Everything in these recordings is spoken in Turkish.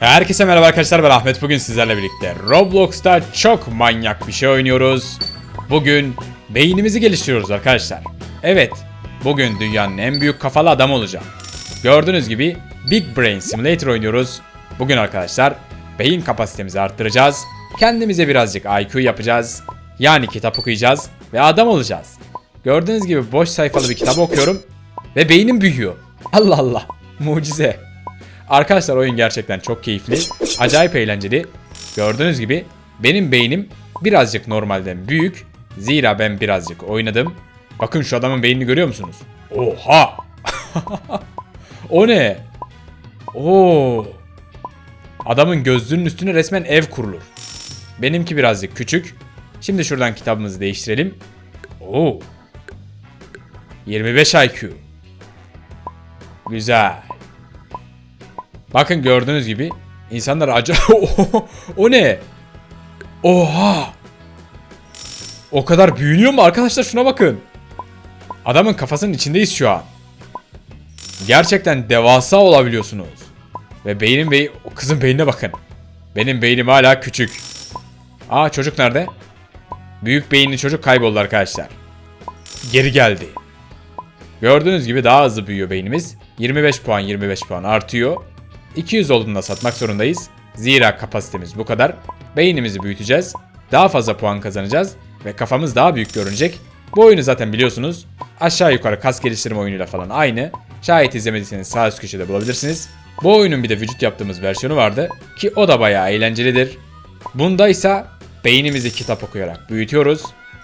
Herkese merhaba arkadaşlar ben Ahmet bugün sizlerle birlikte Roblox'ta çok manyak bir şey oynuyoruz. Bugün beynimizi geliştiriyoruz arkadaşlar. Evet bugün dünyanın en büyük kafalı adam olacağım. Gördüğünüz gibi Big Brain Simulator oynuyoruz. Bugün arkadaşlar beyin kapasitemizi arttıracağız. Kendimize birazcık IQ yapacağız. Yani kitap okuyacağız ve adam olacağız. Gördüğünüz gibi boş sayfalı bir kitap okuyorum ve beynim büyüyor. Allah Allah mucize. Arkadaşlar oyun gerçekten çok keyifli. Acayip eğlenceli. Gördüğünüz gibi benim beynim birazcık normalden büyük. Zira ben birazcık oynadım. Bakın şu adamın beynini görüyor musunuz? Oha! o ne? Oo. Adamın gözlüğünün üstüne resmen ev kurulur. Benimki birazcık küçük. Şimdi şuradan kitabımızı değiştirelim. Oo. 25 IQ. Güzel. Bakın gördüğünüz gibi insanlar acı... o ne? Oha! O kadar büyünüyor mu arkadaşlar şuna bakın. Adamın kafasının içindeyiz şu an. Gerçekten devasa olabiliyorsunuz. Ve beynin bey o kızın beynine bakın. Benim beynim hala küçük. Aa çocuk nerede? Büyük beyinli çocuk kayboldu arkadaşlar. Geri geldi. Gördüğünüz gibi daha hızlı büyüyor beynimiz. 25 puan 25 puan artıyor. 200 olduğunda satmak zorundayız. Zira kapasitemiz bu kadar. Beynimizi büyüteceğiz. Daha fazla puan kazanacağız. Ve kafamız daha büyük görünecek. Bu oyunu zaten biliyorsunuz. Aşağı yukarı kas geliştirme oyunuyla falan aynı. Şayet izlemediyseniz sağ üst köşede bulabilirsiniz. Bu oyunun bir de vücut yaptığımız versiyonu vardı. Ki o da bayağı eğlencelidir. Bunda ise beynimizi kitap okuyarak büyütüyoruz.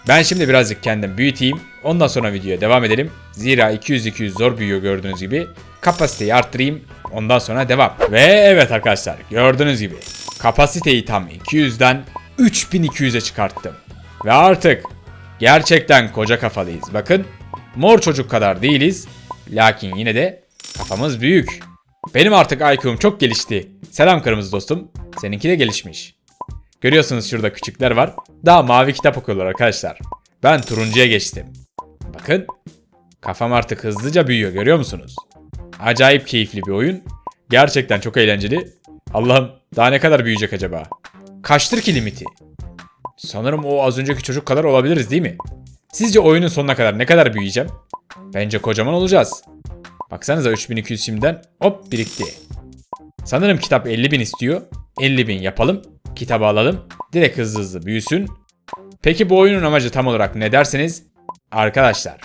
Ben şimdi birazcık kendim büyüteyim. Ondan sonra videoya devam edelim. Zira 200-200 zor büyüyor gördüğünüz gibi. Kapasiteyi arttırayım. Ondan sonra devam. Ve evet arkadaşlar gördüğünüz gibi kapasiteyi tam 200'den 3200'e çıkarttım. Ve artık gerçekten koca kafalıyız. Bakın mor çocuk kadar değiliz. Lakin yine de kafamız büyük. Benim artık IQ'm çok gelişti. Selam kırmızı dostum. Seninki de gelişmiş. Görüyorsunuz şurada küçükler var. Daha mavi kitap okuyorlar arkadaşlar. Ben turuncuya geçtim. Bakın. Kafam artık hızlıca büyüyor görüyor musunuz? Acayip keyifli bir oyun. Gerçekten çok eğlenceli. Allah'ım daha ne kadar büyüyecek acaba? Kaçtır ki limiti? Sanırım o az önceki çocuk kadar olabiliriz değil mi? Sizce oyunun sonuna kadar ne kadar büyüyeceğim? Bence kocaman olacağız. Baksanıza 3200 şimdiden hop birikti. Sanırım kitap 50.000 istiyor. 50.000 yapalım. Kitabı alalım. Direkt hızlı hızlı büyüsün. Peki bu oyunun amacı tam olarak ne derseniz? Arkadaşlar,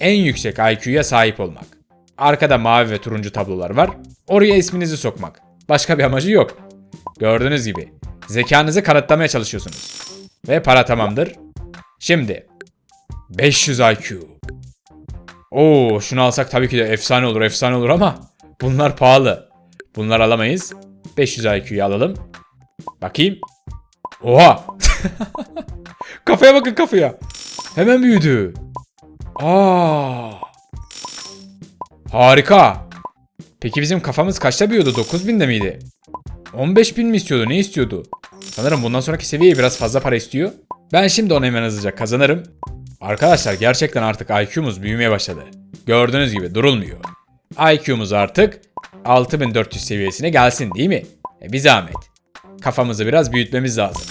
en yüksek IQ'ya sahip olmak. Arkada mavi ve turuncu tablolar var. Oraya isminizi sokmak. Başka bir amacı yok. Gördüğünüz gibi zekanızı kanıtlamaya çalışıyorsunuz. Ve para tamamdır. Şimdi 500 IQ. Oo, şunu alsak tabii ki de efsane olur, efsane olur ama bunlar pahalı. Bunlar alamayız. 500 IQ'yu alalım. Bakayım. Oha! kafaya bakın kafaya. Hemen büyüdü. Aa! Harika. Peki bizim kafamız kaçta büyüyordu? 9000'de miydi? 15000 mi istiyordu? Ne istiyordu? Sanırım bundan sonraki seviyeye biraz fazla para istiyor. Ben şimdi onu hemen hızlıca kazanırım. Arkadaşlar gerçekten artık IQ'muz büyümeye başladı. Gördüğünüz gibi durulmuyor. IQ'muz artık 6400 seviyesine gelsin değil mi? E bir zahmet. Kafamızı biraz büyütmemiz lazım.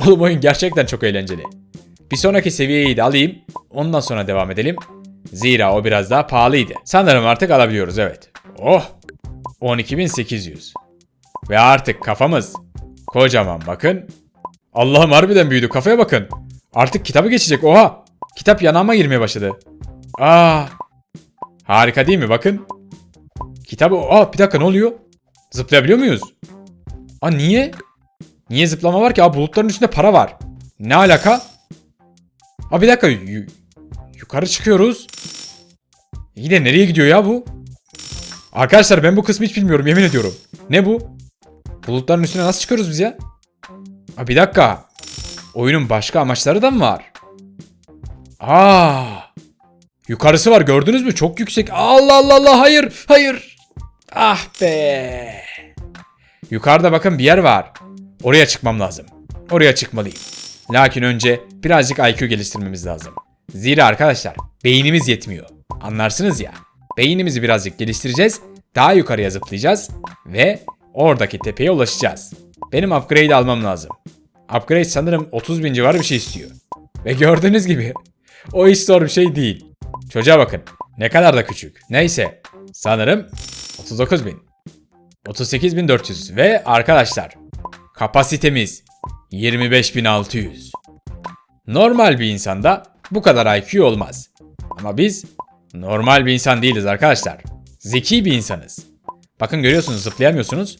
Oğlum oyun gerçekten çok eğlenceli. Bir sonraki seviyeyi de alayım. Ondan sonra devam edelim. Zira o biraz daha pahalıydı. Sanırım artık alabiliyoruz evet. Oh! 12800. Ve artık kafamız kocaman bakın. Allah'ım harbiden büyüdü kafaya bakın. Artık kitabı geçecek oha. Kitap yanağıma girmeye başladı. Aa! Harika değil mi bakın. Kitabı aa bir dakika ne oluyor? Zıplayabiliyor muyuz? Aa niye? Niye zıplama var ki? Aa bulutların üstünde para var. Ne alaka? Aa bir dakika. Yu- yukarı çıkıyoruz. İyi de nereye gidiyor ya bu? Arkadaşlar ben bu kısmı hiç bilmiyorum yemin ediyorum. Ne bu? Bulutların üstüne nasıl çıkıyoruz biz ya? Aa bir dakika. Oyunun başka amaçları da mı var? Aa! Yukarısı var gördünüz mü? Çok yüksek. Allah Allah Allah hayır hayır. Ah be. Yukarıda bakın bir yer var. Oraya çıkmam lazım. Oraya çıkmalıyım. Lakin önce birazcık IQ geliştirmemiz lazım. Zira arkadaşlar beynimiz yetmiyor. Anlarsınız ya. Beynimizi birazcık geliştireceğiz. Daha yukarıya zıplayacağız. Ve oradaki tepeye ulaşacağız. Benim upgrade almam lazım. Upgrade sanırım 30 bin civarı bir şey istiyor. Ve gördüğünüz gibi o hiç zor bir şey değil. Çocuğa bakın. Ne kadar da küçük. Neyse. Sanırım 39 bin. 38.400 ve arkadaşlar kapasitemiz 25.600. Normal bir insanda bu kadar IQ olmaz. Ama biz normal bir insan değiliz arkadaşlar. Zeki bir insanız. Bakın görüyorsunuz zıplayamıyorsunuz.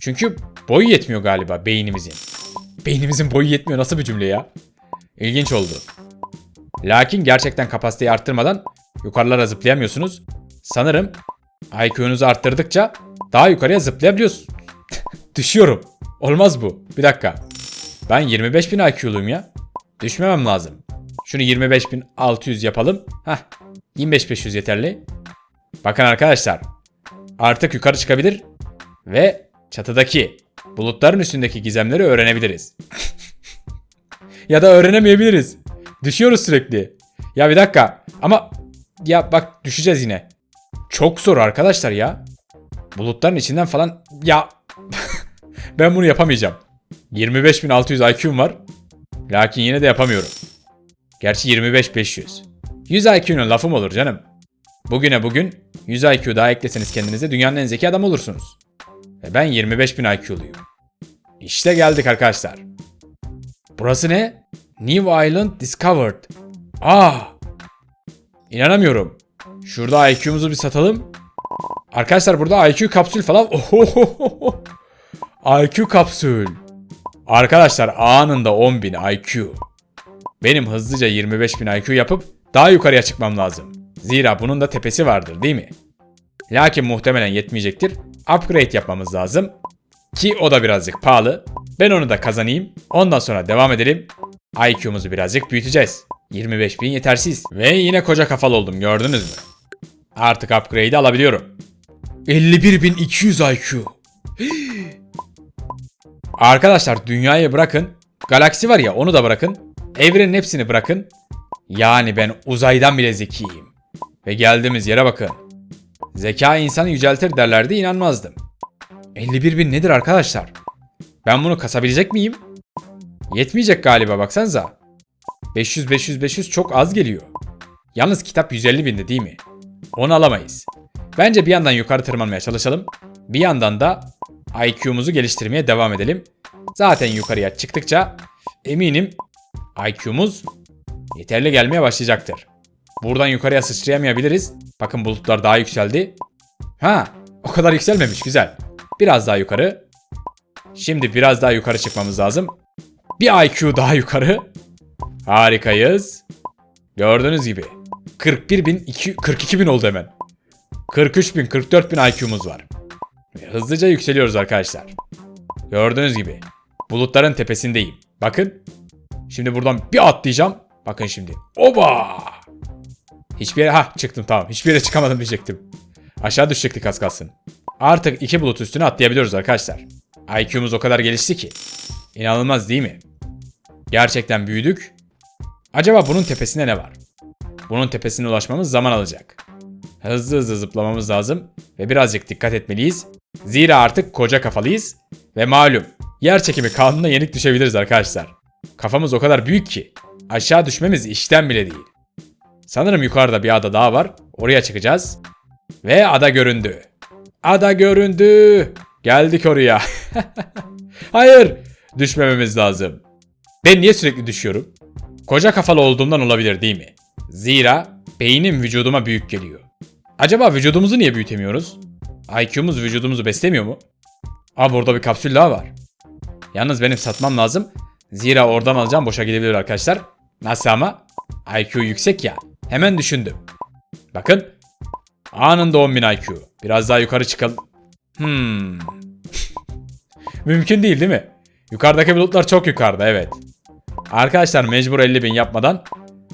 Çünkü boyu yetmiyor galiba beynimizin. Beynimizin boyu yetmiyor nasıl bir cümle ya? İlginç oldu. Lakin gerçekten kapasiteyi arttırmadan yukarılara zıplayamıyorsunuz. Sanırım IQ'nuzu arttırdıkça daha yukarıya zıplayabiliyorsunuz. Düşüyorum. Olmaz bu. Bir dakika. Ben 25.000 IQ'luyum ya. Düşmemem lazım. Şunu 25.600 yapalım. Hah. 25.500 yeterli. Bakın arkadaşlar. Artık yukarı çıkabilir ve çatıdaki bulutların üstündeki gizemleri öğrenebiliriz. ya da öğrenemeyebiliriz. Düşüyoruz sürekli. Ya bir dakika. Ama ya bak düşeceğiz yine. Çok zor arkadaşlar ya. Bulutların içinden falan ya ben bunu yapamayacağım. 25.600 IQ'm var. Lakin yine de yapamıyorum. Gerçi 25.500. 100 IQ'nun lafı mı olur canım? Bugüne bugün 100 IQ daha ekleseniz kendinize dünyanın en zeki adamı olursunuz. Ve ben 25.000 IQ'luyum. İşte geldik arkadaşlar. Burası ne? New Island Discovered. Aa! İnanamıyorum. Şurada IQ'muzu bir satalım. Arkadaşlar burada IQ kapsül falan. IQ kapsül. Arkadaşlar anında 10.000 IQ. Benim hızlıca 25.000 IQ yapıp daha yukarıya çıkmam lazım. Zira bunun da tepesi vardır değil mi? Lakin muhtemelen yetmeyecektir. Upgrade yapmamız lazım. Ki o da birazcık pahalı. Ben onu da kazanayım. Ondan sonra devam edelim. IQ'muzu birazcık büyüteceğiz. 25.000 yetersiz. Ve yine koca kafalı oldum gördünüz mü? Artık upgrade'i alabiliyorum. 51.200 IQ. Arkadaşlar dünyayı bırakın. Galaksi var ya onu da bırakın. Evrenin hepsini bırakın. Yani ben uzaydan bile zekiyim. Ve geldiğimiz yere bakın. Zeka insanı yüceltir derlerdi inanmazdım. 51 bin nedir arkadaşlar? Ben bunu kasabilecek miyim? Yetmeyecek galiba baksanıza. 500 500 500 çok az geliyor. Yalnız kitap 150 binde değil mi? Onu alamayız. Bence bir yandan yukarı tırmanmaya çalışalım. Bir yandan da IQ'muzu geliştirmeye devam edelim. Zaten yukarıya çıktıkça eminim IQ'muz yeterli gelmeye başlayacaktır. Buradan yukarıya sıçrayamayabiliriz. Bakın bulutlar daha yükseldi. Ha, o kadar yükselmemiş güzel. Biraz daha yukarı. Şimdi biraz daha yukarı çıkmamız lazım. Bir IQ daha yukarı. Harikayız. Gördüğünüz gibi. 41 bin, 42 bin oldu hemen. 43 bin, 44 bin IQ'muz var. Hızlıca yükseliyoruz arkadaşlar. Gördüğünüz gibi. Bulutların tepesindeyim. Bakın. Şimdi buradan bir atlayacağım. Bakın şimdi. Oba! Hiçbir yere... ha çıktım tamam. Hiçbir yere çıkamadım diyecektim. Aşağı düşecektik az kalsın. Artık iki bulut üstüne atlayabiliyoruz arkadaşlar. IQ'muz o kadar gelişti ki. İnanılmaz değil mi? Gerçekten büyüdük. Acaba bunun tepesinde ne var? Bunun tepesine ulaşmamız zaman alacak. Hızlı hızlı zıplamamız lazım ve birazcık dikkat etmeliyiz. Zira artık koca kafalıyız ve malum yer çekimi kanununa yenik düşebiliriz arkadaşlar. Kafamız o kadar büyük ki aşağı düşmemiz işten bile değil. Sanırım yukarıda bir ada daha var. Oraya çıkacağız. Ve ada göründü. Ada göründü. Geldik oraya. Hayır. Düşmememiz lazım. Ben niye sürekli düşüyorum? Koca kafalı olduğumdan olabilir değil mi? Zira beynim vücuduma büyük geliyor. Acaba vücudumuzu niye büyütemiyoruz? IQ'muz vücudumuzu beslemiyor mu? Aa burada bir kapsül daha var. Yalnız benim satmam lazım. Zira oradan alacağım boşa gidebilir arkadaşlar. Nasıl ama? IQ yüksek ya. Hemen düşündüm. Bakın. Anında 10.000 IQ. Biraz daha yukarı çıkalım. Hmm. Mümkün değil değil mi? Yukarıdaki bulutlar çok yukarıda evet. Arkadaşlar mecbur 50.000 yapmadan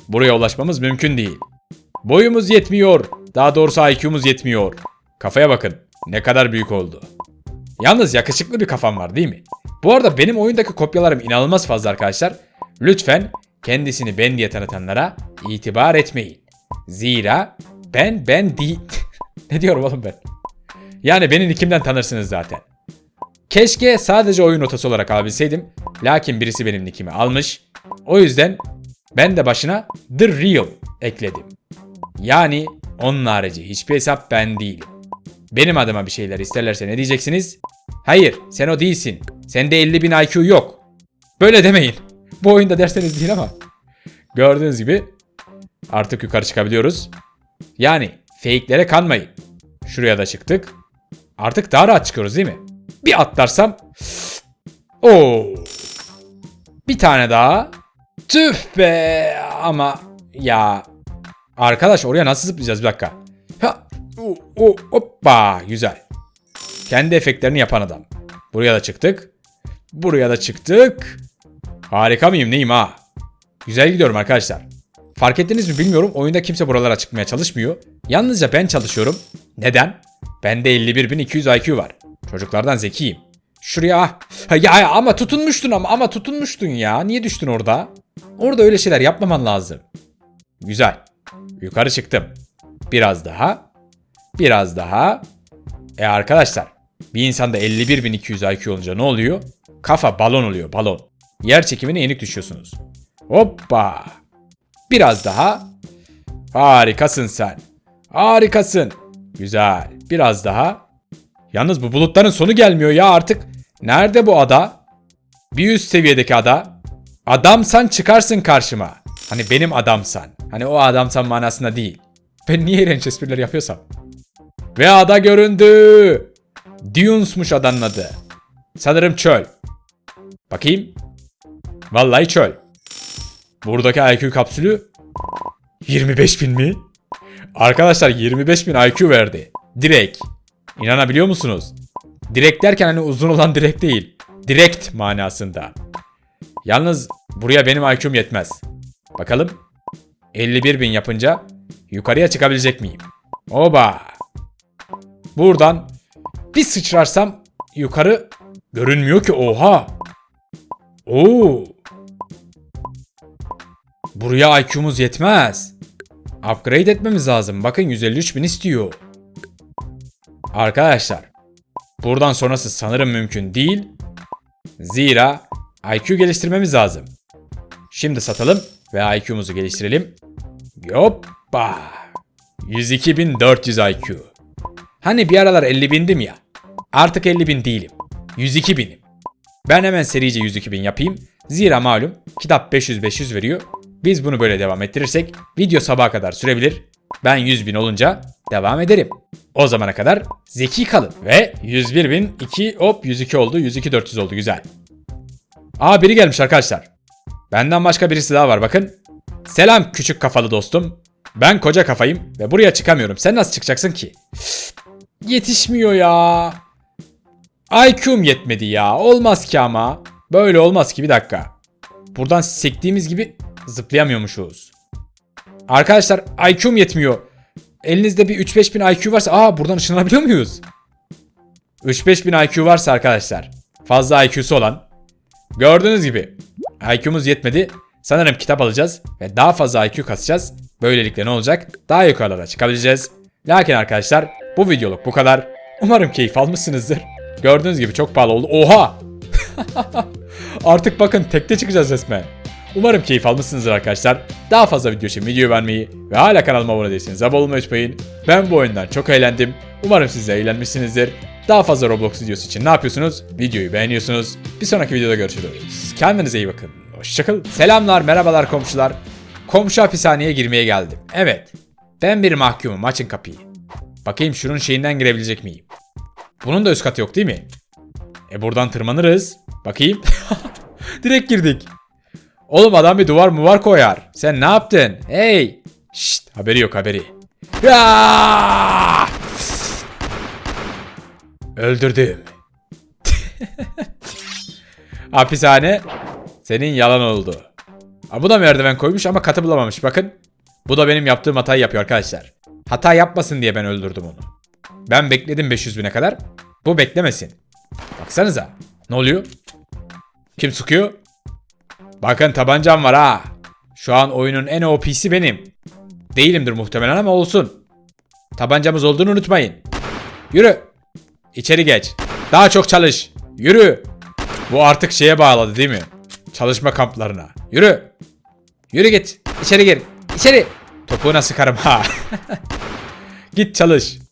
buraya ulaşmamız mümkün değil. Boyumuz yetmiyor. Daha doğrusu IQ'muz yetmiyor. Kafaya bakın. Ne kadar büyük oldu. Yalnız yakışıklı bir kafam var değil mi? Bu arada benim oyundaki kopyalarım inanılmaz fazla arkadaşlar. Lütfen kendisini ben diye tanıtanlara itibar etmeyin. Zira ben ben değil. ne diyorum oğlum ben? Yani beni kimden tanırsınız zaten. Keşke sadece oyun notası olarak alabilseydim. Lakin birisi benim nickimi almış. O yüzden ben de başına The Real ekledim. Yani onun harici hiçbir hesap ben değilim. Benim adıma bir şeyler isterlerse ne diyeceksiniz? Hayır sen o değilsin. Sende 50 bin IQ yok. Böyle demeyin. Bu oyunda derseniz değil ama. Gördüğünüz gibi artık yukarı çıkabiliyoruz. Yani fake'lere kanmayın. Şuraya da çıktık. Artık daha rahat çıkıyoruz değil mi? Bir atlarsam. Oo. Bir tane daha. Tüh be ama ya. Arkadaş oraya nasıl zıplayacağız bir dakika. Ha. O, hoppa güzel. Kendi efektlerini yapan adam. Buraya da çıktık. Buraya da çıktık. Harika mıyım neyim ha? Güzel gidiyorum arkadaşlar. Fark ettiniz mi bilmiyorum. Oyunda kimse buralara çıkmaya çalışmıyor. Yalnızca ben çalışıyorum. Neden? Bende 51.200 IQ var. Çocuklardan zekiyim. Şuraya ah. Ya, ya ama tutunmuştun ama ama tutunmuştun ya. Niye düştün orada? Orada öyle şeyler yapmaman lazım. Güzel. Yukarı çıktım. Biraz daha. Biraz daha. E arkadaşlar bir insanda 51.200 IQ olunca ne oluyor? Kafa balon oluyor balon. Yer çekimine yenik düşüyorsunuz. Hoppa. Biraz daha. Harikasın sen. Harikasın. Güzel. Biraz daha. Yalnız bu bulutların sonu gelmiyor ya artık. Nerede bu ada? Bir üst seviyedeki ada. Adamsan çıkarsın karşıma. Hani benim adamsan. Hani o adamsan manasında değil. Ben niye iğrenç espriler yapıyorsam. Ve ada göründü. Dunes'muş adanın adı. Sanırım çöl. Bakayım. Vallahi çöl. Buradaki IQ kapsülü 25 bin mi? Arkadaşlar 25 bin IQ verdi. Direkt. İnanabiliyor musunuz? Direkt derken hani uzun olan direkt değil. Direkt manasında. Yalnız buraya benim IQ'm yetmez. Bakalım. 51 bin yapınca yukarıya çıkabilecek miyim? Oba. Buradan bir sıçrarsam yukarı görünmüyor ki oha. Oo. Buraya IQ'muz yetmez. Upgrade etmemiz lazım. Bakın 153 bin istiyor. Arkadaşlar. Buradan sonrası sanırım mümkün değil. Zira IQ geliştirmemiz lazım. Şimdi satalım ve IQ'muzu geliştirelim. Yoppa. 102.400 IQ. Hani bir aralar 50 bindim ya. Artık 50 bin değilim. 102 binim. Ben hemen serice 102 bin yapayım. Zira malum kitap 500-500 veriyor. Biz bunu böyle devam ettirirsek video sabaha kadar sürebilir. Ben 100 bin olunca devam ederim. O zamana kadar zeki kalın. Ve 101 bin 2 hop 102 oldu 102 400 oldu güzel. Aa biri gelmiş arkadaşlar. Benden başka birisi daha var bakın. Selam küçük kafalı dostum. Ben koca kafayım ve buraya çıkamıyorum. Sen nasıl çıkacaksın ki? Yetişmiyor ya. IQ'm yetmedi ya. Olmaz ki ama. Böyle olmaz ki bir dakika. Buradan sektiğimiz gibi zıplayamıyormuşuz. Arkadaşlar IQ'm yetmiyor. Elinizde bir 3-5 bin IQ varsa aa buradan ışınlanabiliyor muyuz? 3-5 bin IQ varsa arkadaşlar fazla IQ'su olan gördüğünüz gibi IQ'muz yetmedi. Sanırım kitap alacağız ve daha fazla IQ kasacağız. Böylelikle ne olacak? Daha yukarılara çıkabileceğiz. Lakin arkadaşlar bu videoluk bu kadar. Umarım keyif almışsınızdır. Gördüğünüz gibi çok pahalı oldu. Oha! Artık bakın tekte çıkacağız resmen. Umarım keyif almışsınızdır arkadaşlar. Daha fazla video için videoyu beğenmeyi ve hala kanalıma abone değilseniz abone olmayı unutmayın. Ben bu oyundan çok eğlendim. Umarım siz de eğlenmişsinizdir. Daha fazla Roblox videosu için ne yapıyorsunuz? Videoyu beğeniyorsunuz. Bir sonraki videoda görüşürüz. Kendinize iyi bakın. Hoşçakalın. Selamlar, merhabalar komşular. Komşu hapishaneye girmeye geldim. Evet. Ben bir mahkumum. Açın kapıyı. Bakayım şunun şeyinden girebilecek miyim? Bunun da üst katı yok değil mi? E buradan tırmanırız. Bakayım. Direkt girdik. Oğlum adam bir duvar mı var koyar. Sen ne yaptın? Hey. Şşt haberi yok haberi. Ya! Öldürdüm. Hapishane senin yalan oldu. Ha, bu da merdiven koymuş ama katı bulamamış bakın. Bu da benim yaptığım hatayı yapıyor arkadaşlar. Hata yapmasın diye ben öldürdüm onu. Ben bekledim 500 bine kadar. Bu beklemesin. Baksanıza. Ne oluyor? Kim sıkıyor? Bakın tabancam var ha. Şu an oyunun en OP'si benim. Değilimdir muhtemelen ama olsun. Tabancamız olduğunu unutmayın. Yürü. İçeri geç. Daha çok çalış. Yürü. Bu artık şeye bağladı değil mi? Çalışma kamplarına. Yürü. Yürü git. İçeri gir. İçeri. Topuğuna sıkarım ha. git çalış.